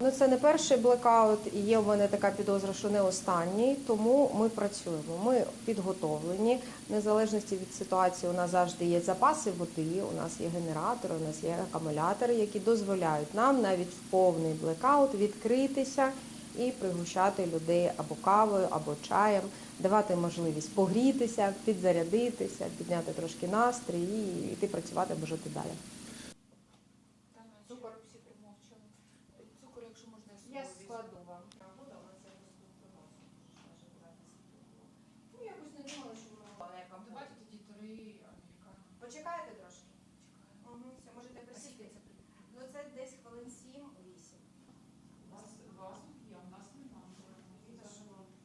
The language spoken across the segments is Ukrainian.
Ну, це не перший блекаут, і є в мене така підозра, що не останній, тому ми працюємо. Ми підготовлені. В незалежності від ситуації, у нас завжди є запаси води, у нас є генератори, у нас є акумулятори, які дозволяють нам навіть в повний блекаут відкритися і пригощати людей або кавою, або чаєм, давати можливість погрітися, підзарядитися, підняти трошки настрій і йти працювати або жити далі. Почекайте трошки. Чекаю. Угу, все, можете присісти. Ну це десь хвилин 7-8. У вас у вас є, у нас немає.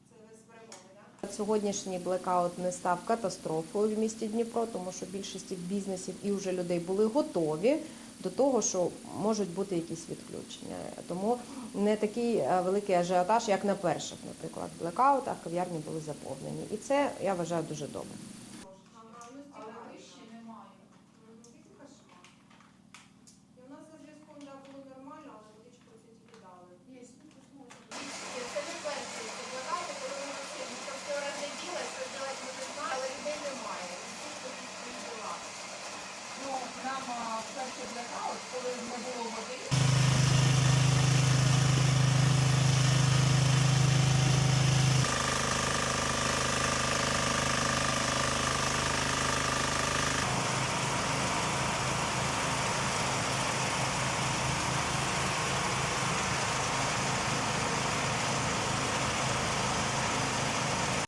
Це ви з перемоги, так? Сьогоднішній блекаут не став катастрофою в місті Дніпро, тому що більшості бізнесів і вже людей були готові до того, що можуть бути якісь відключення. Тому не такий е, великий ажіотаж, як на перших, наприклад, блекаутах, кав'ярні були заповнені. І це я вважаю дуже добре.